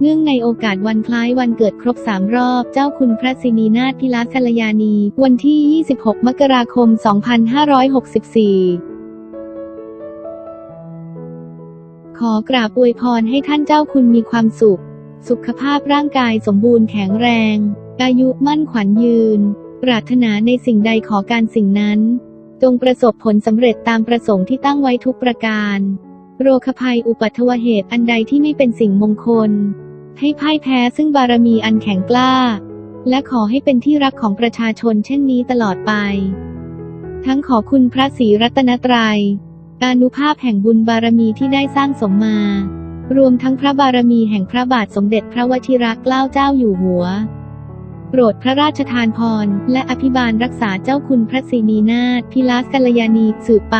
เนื่องในโอกาสวันคล้ายวันเกิดครบสามรอบเจ้าคุณพระสินีนาถพิลากัลยานี วันที่ 26 มกราคม 2564ขอกราบอวยพรให้ท่านเจ้าคุณมีความสุข สุขภาพร่างกายสมบูรณ์แข็งแรง อายุมั่นขวัญยืน ปรารถนาในสิ่งใดขอการสิ่งนั้น จงประสบผลสำเร็จตามประสงค์ที่ตั้งไว้ทุกประการ โรคภัยอุปัทวเหตุอันใดที่ไม่เป็นสิ่งมงคล ให้พ่ายแพ้ซึ่งบารมีอันแข็งกล้า และขอให้เป็นที่รักของประชาชนเช่นนี้ตลอดไป ทั้งขอคุณพระศรีรัตนตรัยอานุภาพแห่งบุญบารมีที่ได้สร้างสมมา รวมทั้งพระบารมีแห่งพระบาทสมเด็จพระวชิรเกล้าเจ้าอยู่หัวโปรดพระราชทานพร และอภิบาลรักษาเจ้าคุณพระศรีนีนาถพิลาสกัลยาณีสืบไป